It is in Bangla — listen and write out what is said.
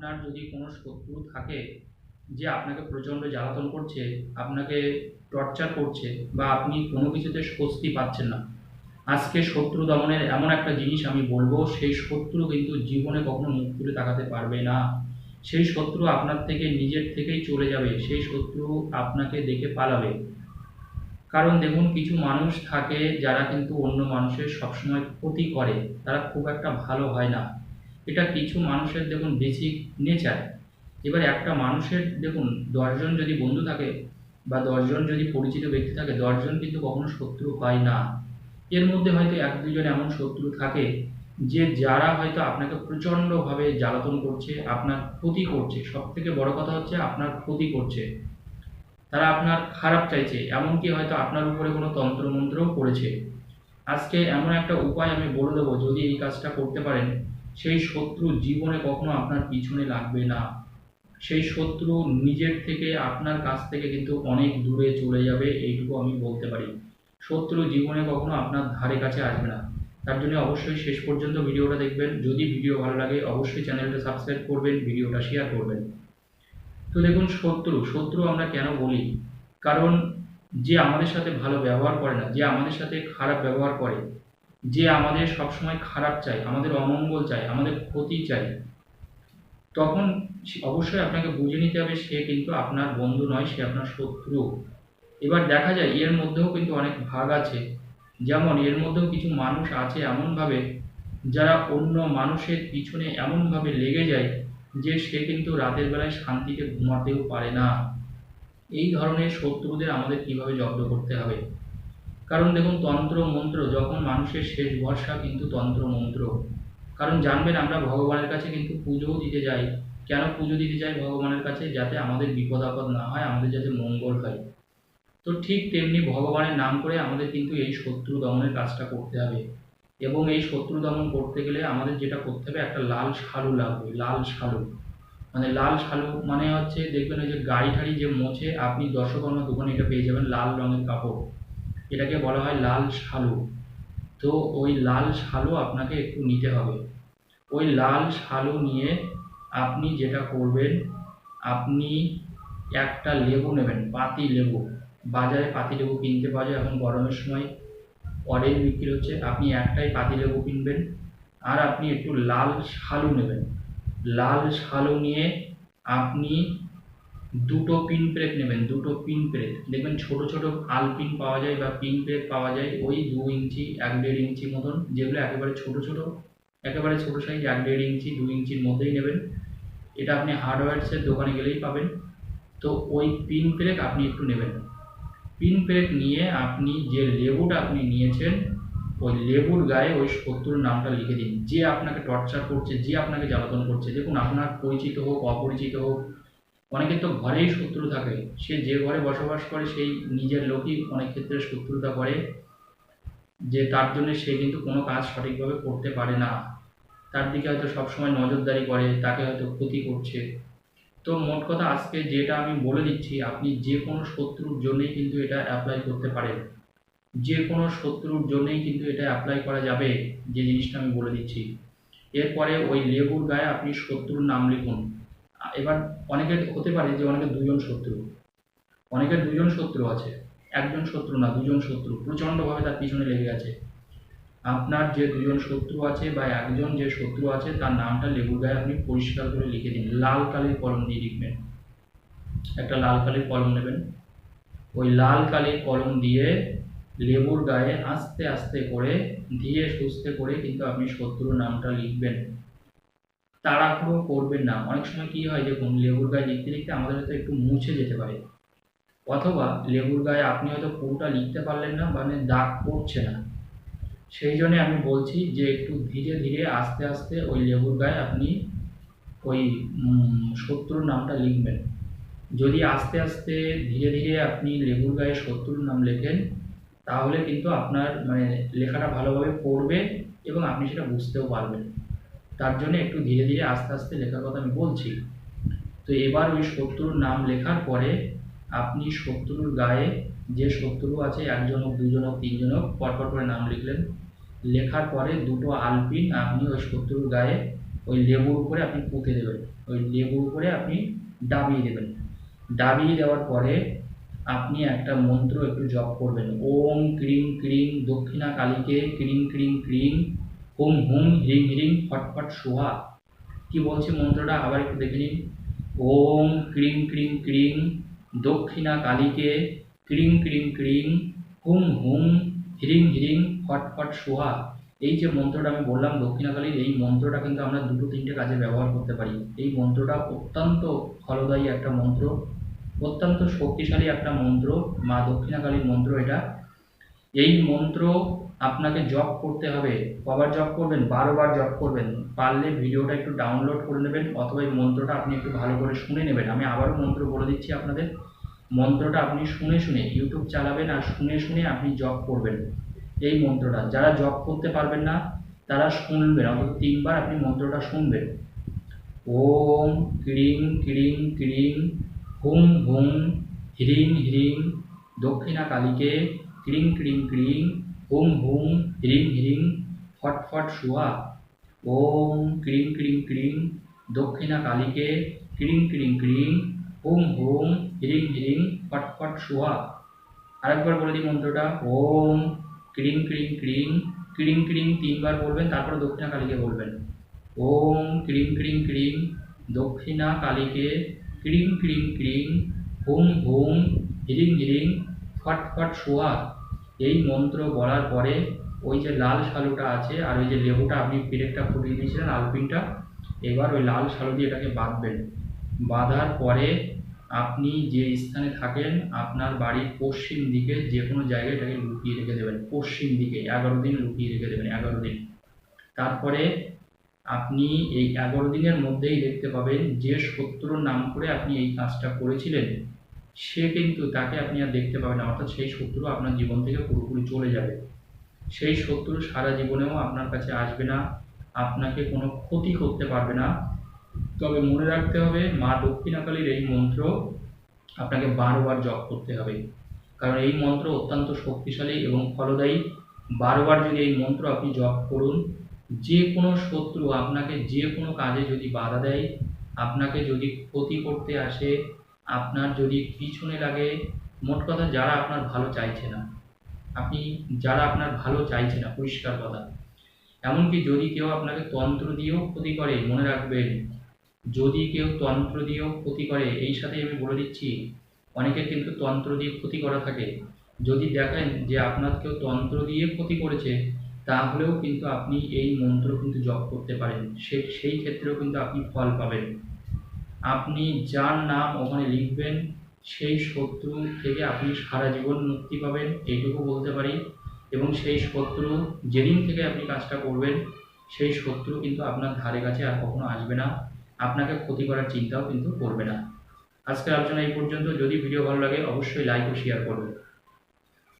আপনার যদি কোনো শত্রু থাকে যে আপনাকে প্রচণ্ড জ্বালাতন করছে, আপনাকে টর্চার করছে বা আপনি কোনো কিছুতে স্বস্তি পাচ্ছেন না, আজকে শত্রু দমনের এমন একটা জিনিস আমি বলব, সেই শত্রু কিন্তু জীবনে কখনো মুখ তুলে তাকাতে পারবে না। সেই শত্রু আপনার থেকে নিজের থেকেই চলে যাবে, সেই শত্রু আপনাকে দেখে পালাবে। কারণ দেখুন, কিছু মানুষ থাকে যারা কিন্তু অন্য মানুষের সবসময় ক্ষতি করে, তারা খুব একটা ভালো হয় না। এটা কিছু মানুষের দেখুন বেসিক নেচার এবার একটা মানুষের দেখুন দশজন যদি বন্ধু থাকে বা দশজন যদি পরিচিত ব্যক্তি থাকে, দশজন কিন্তু কখনো শত্রু হয় না। এর মধ্যে হয়তো এক দুজন এমন শত্রু থাকে যে যারা হয়তো আপনাকে প্রচণ্ডভাবে জ্বালাতন করছে, আপনার ক্ষতি করছে। সব থেকে বড় কথা হচ্ছে আপনার ক্ষতি করছে। তারা আপনার খারাপ চাইছে, এমনকি হয়তো আপনার উপরে কোনো তন্ত্রমন্ত্রও করেছে। আজকে এমন একটা উপায় আমি বলে দেবো, যদি এই কাজটা করতে পারেন সেই শত্রু জীবনে কখনো আপনার পিছনে লাগবে না। সেই শত্রু নিজের থেকে, আপনার কাছ থেকে কিন্তু অনেক দূরে চলে যাবে এইটুকু আমি বলতে পারি। শত্রু জীবনে কখনো আপনার ধারে কাছে আসবে না। তার জন্য অবশ্যই শেষ পর্যন্ত ভিডিওটা দেখবেন। যদি ভিডিও ভালো লাগে, অবশ্যই চ্যানেলটা সাবস্ক্রাইব করবেন, ভিডিওটা শেয়ার করবেন। তো দেখুন, শত্রু শত্রু আমরা কেন বলি? কারণ যে আমাদের সাথে ভালো ব্যবহার করে না, যে আমাদের সাথে খারাপ ব্যবহার করে যে আমাদের সবসময় খারাপ চাই আমাদের অমঙ্গল চাই আমাদের ক্ষতি চাই তখন অবশ্যই আপনাকে বুঝে নিতে হবে সে কিন্তু আপনার বন্ধু নয়, সে আপনার শত্রু। এবার দেখা যায় এর মধ্যেও কিন্তু অনেক ভাগ আছে। যেমন এর মধ্যেও কিছু মানুষ আছে এমনভাবে যারা অন্য মানুষের পিছনে এমনভাবে লেগে যায় যে সে কিন্তু রাতের বেলায় শান্তিতে ঘুমাতেও পারে না। এই ধরনের শত্রুদের আমাদের কীভাবে জব্দ করতে হবে? কারণ দেখুন তন্ত্র মন্ত্র, যখন মানুষের শেষ ভরসা কিন্তু তন্ত্র মন্ত্র। কারণ জানবেন আমরা ভগবানের কাছে কিন্তু পুজোও দিতে যাই। কেন পুজো দিতে যাই ভগবানের কাছে? যাতে আমাদের বিপদ আপদ না হয়, আমাদের যাতে মঙ্গল হয়। তো ঠিক তেমনি ভগবানের নাম করে আমাদের কিন্তু এই শত্রু দমনের কাজটা করতে হবে। এবং এই শত্রু দমন করতে গেলে আমাদের যেটা করতে হবে, একটা লাল শালু লাগবে, লাল শালু। মানে লাল শালু মানে হচ্ছে, দেখবেন ওই যে গাড়ি ঠাড়ি যে মোছে, আপনি দর্শকর্মা দোকানে এটা পেয়ে যাবেন লাল রঙের কাপড়। এটাকে বলা হয় লাল শালু। তো ওই লাল শালু আপনাকে একটু নিতে হবে। ওই লাল শালু নিয়ে আপনি যেটা করবেন, আপনি একটা লেবু নেবেন, পাতি লেবু। বাজারে পাতি লেবু কিনতে পাওয়া যায় এখন গরমের সময়। অরেঞ্জ বিক্রি হচ্ছে, আপনি একটাই পাতি লেবু কিনবেন আর আপনি একটু লাল শালু নেবেন। লাল শালু নিয়ে আপনি দুটো পিন প্লেট নেবেন, দুটো পিন প্লেট দেখবেন ছোট ছোট আলপিন পাওয়া যায় বা পিন প্লেট পাওয়া যায়, ওই দু ইঞ্চি, এক দেড় ইঞ্চি মতন, যেগুলো একেবারে ছোট ছোট, একেবারে ছোট সাইজ এক দেড় ইঞ্চি, দু ইঞ্চির মধ্যেই নেবেন। এটা আপনি হার্ডওয়্যারসের দোকানে গেলেই পাবেন। তো ওই পিন প্লেট আপনি একটু নেবেন। পিন প্লেট নিয়ে আপনি যে লেবুটা আপনি নিয়েছেন, ওই লেবুর গায়ে ওই শত্রুর নামটা লিখে দিন। যে আপনাকে টর্চার করছে, যে আপনাকে জ্বালাতন করছে, দেখুন আপনার পরিচিত হোক, অপরিচিত হোক অনেকের তো ঘরেই শত্রু থাকে। সে যে ঘরে বসবাস করে, সেই নিজের লোকই অনেক ক্ষেত্রে শত্রুতা করে। যে তার জন্য সে কিন্তু কোনো কাজ সঠিকভাবে করতে পারে না। তার দিকে হয়তো সবসময় নজরদারি করে, তাকে হয়তো ক্ষতি করছে। তো মোট কথা আজকে যেটা আমি বলে দিচ্ছি, আপনি যে কোনো শত্রুর জন্যই কিন্তু এটা অ্যাপ্লাই করতে পারেন। যে কোনো শত্রুর জন্যই কিন্তু এটা অ্যাপ্লাই করা যাবে, যে জিনিসটা আমি বলে দিচ্ছি। এরপরে ওই লেবুর গায়ে আপনি শত্রুর নাম লিখুন। এবার অনেকের হতে পারে যে অনেকের দুজন শত্রু। অনেকের দুজন শত্রু আছে, একজন শত্রু না দুজন শত্রু। প্রচণ্ডভাবে তার পিছনে লেগে আছে আপনার যে দুজন শত্রু আছে বা একজন যে শত্রু আছে, তার নামটা লেবুর গায়ে আপনি পরিষ্কার করে লিখে দিন। লাল কালির কলম দিয়ে লিখবেন। একটা লাল কালির কলম নেবেন। ওই লাল কালির কলম দিয়ে লেবুর গায়ে আস্তে আস্তে করে, ধীরে সুস্থে করে কিন্তু আপনি শত্রুর নামটা লিখবেন। তাড়াহুড়ো করবেন না। অনেক সময় কি হয় দেখুন, লেবুর গায়ে লিখতে লিখতে আমাদের হয়তো একটু মুছে যেতে পারে। অথবা লেবুর গায়ে আপনি হয়তো পুরোটা লিখতে পারলেন না মানে দাগ পড়ছে না। সেই জন্য আমি বলছি যে একটু ধীরে ধীরে আস্তে আস্তে ওই লেবুর গায়ে আপনি ওই শত্রুর নামটা লিখবেন। যদি আস্তে আস্তে ধীরে ধীরে আপনি লেবুর গায়ে শত্রুর নাম লেখেন, তাহলে কিন্তু আপনার মানে লেখাটা ভালোভাবে পড়বে এবং আপনি সেটা বুঝতেও পারবেন। তার জন্য একটু ধীরে ধীরে আস্তে আস্তে লেখার কথা আমি বলছি। তো এবার ওই শত্রুর নাম লেখার পরে আপনি শত্রুর গায়ে যে শত্রু আছে একজন হোক দুজন হোক তিনজন হোক পরপর করে নাম লিখলেন। লেখার পরে দুটো আলপিন আপনি ওই শত্রুর গায়ে ওই লেবুর উপরে আপনি পুঁতে দেবেন। ওই লেবুর উপরে আপনি ডাবিয়ে দেবেন। ডাবিয়ে দেওয়ার পরে আপনি একটা মন্ত্র একটু জপ করবেন। ওম ক্রিং ক্রিং দক্ষিণা কালীকে ক্রিং ক্রিং ক্রিং হুম হুম হিং হ্রিং ফটফট সোহা কি বলছে মন্ত্রটা? আবার একটু দেখে নিন। ওম ক্রিং ক্রিং ক্রিং, দক্ষিণা কালীকে ক্রিং ক্রিং ক্রিং, হুম হুম হ্রিং হ্রিং ফটফট সোহা এই যে মন্ত্রটা আমি বললাম দক্ষিণাকালীর এই মন্ত্রটা কিন্তু আমরা দুটো তিনটে কাজে ব্যবহার করতে পারি। এই মন্ত্রটা অত্যন্ত ফলদায়ী একটা মন্ত্র, অত্যন্ত শক্তিশালী একটা মন্ত্র, মা দক্ষিণাকালীর মন্ত্র এটা। এই মন্ত্র আপনাকে জব করতে হবে। কবার জব করবেন, বারোবার জব করবেন। পারলে ভিডিওটা একটু ডাউনলোড করে নেবেন অথবা এই মন্ত্রটা আপনি একটু ভালো করে শুনে নেবেন। আমি আবারও মন্ত্র বলে দিচ্ছি আপনাদের। মন্ত্রটা আপনি শুনে শুনে ইউটিউব চালাবেন আর শুনে শুনে আপনি জব করবেন। এই মন্ত্রটা। যারা জব করতে পারবেন না, তারা শুনবেন। অন্তত তিনবার আপনি মন্ত্রটা শুনবেন। ওম ক্রিং ক্রিং ক্রিং, হুম হুম, হ্রিং হ্রিং দক্ষিণা কালীকে ক্রিং ক্রিং ক্রিং হুম হুম হ্রিং হ্রিং ফট ফট শুয়া ওম ক্রিং ক্রিং ক্রিং দক্ষিণা কালীকে ক্রিং ক্রিং ক্রিং হুম হুম হ্রিং হ্রিং ফট ফট শুয়া আরেকবার বলে দিই মন্ত্রটা ওম ক্রিং ক্রিং ক্রিং ক্রিং ক্রিং তিনবার বলবেন তারপর দক্ষিণা কালীকে বলবেন ওম ক্রিং ক্রিং ক্রিং দক্ষিণা কালীকে ক্রিং ক্রিং ক্রিং হুম হুম হিরিং হিরিং ফট ফট সোয়া এই মন্ত্র বলার পরে ওই যে লাল শালুটা আছে আর ওই যে লেবুটা আপনি পিরেকটা ফুটিয়ে দিয়েছিলেন, আলপিনটা, এবার ওই লাল শালু দিয়ে এটাকে বাঁধবেন। বাঁধার পরে আপনি যে স্থানে থাকেন, আপনার বাড়ির পশ্চিম দিকে যে কোনো জায়গায় এটাকে লুকিয়ে রেখে দেবেন। পশ্চিম দিকে, এগারো দিন লুকিয়ে রেখে দেবেন, এগারো দিন। তারপরে আপনি এই এগারো দিনের মধ্যেই দেখতে পাবেন যে শত্রুর নাম করে আপনি এই কাজটা করেছিলেন সে কিন্তু তাকে আপনি আর দেখতে পাবেন না। অর্থাৎ সেই শত্রু আপনার জীবন থেকে পুরোপুরি চলে যাবে। সেই শত্রু সারা জীবনেও আপনার কাছে আসবে না। আপনাকে কোনো ক্ষতি করতে পারবে না। তবে মনে রাখতে হবে, মা দক্ষিণাকালীর এই মন্ত্র আপনাকে বারবার জপ করতে হবে। কারণ এই মন্ত্র অত্যন্ত শক্তিশালী এবং ফলদায়ী। বারবার যদি এই মন্ত্র আপনি জপ করুন যে কোনো শত্রু আপনাকে যে কোনো কাজে যদি বাধা দেয়, আপনাকে যদি ক্ষতি করতে আসে আপনার যদি পিছনে লাগে, মোট কথা যারা আপনার ভালো চাইছে না, আপনি যারা আপনার ভালো চাইছে না, পরিষ্কার কথা। এমনকি যদি কেউ আপনাকে তন্ত্র দিয়েও ক্ষতি করে, মনে রাখবেন, যদি কেউ তন্ত্র দিয়েও ক্ষতি করে, এই সাথে আমি বলে দিচ্ছি, অনেকের কিন্তু তন্ত্র দিয়ে ক্ষতি করা থাকে। যদি দেখেন যে আপনার কেউ তন্ত্র দিয়ে ক্ষতি করেছে, তাহলেও কিন্তু আপনি এই মন্ত্র কিন্তু জপ করতে পারেন। সেই ক্ষেত্রেও কিন্তু আপনি ফল পাবেন। আপনি যার নাম ওখানে লিখবেন, সেই শত্রু থেকে আপনি সারা জীবন মুক্তি পাবেন, এইটুকু বলতে পারি। এবং সেই শত্রু যেদিন থেকে আপনি কাজটা করবেন, সেই শত্রু কিন্তু আপনার ধারে কাছে আর কখনো আসবে না। আপনাকে ক্ষতি করার চিন্তাও কিন্তু করবে না। আজকের আলোচনা এই পর্যন্ত। যদি ভিডিও ভালো লাগে, অবশ্যই লাইক ও শেয়ার করবেন।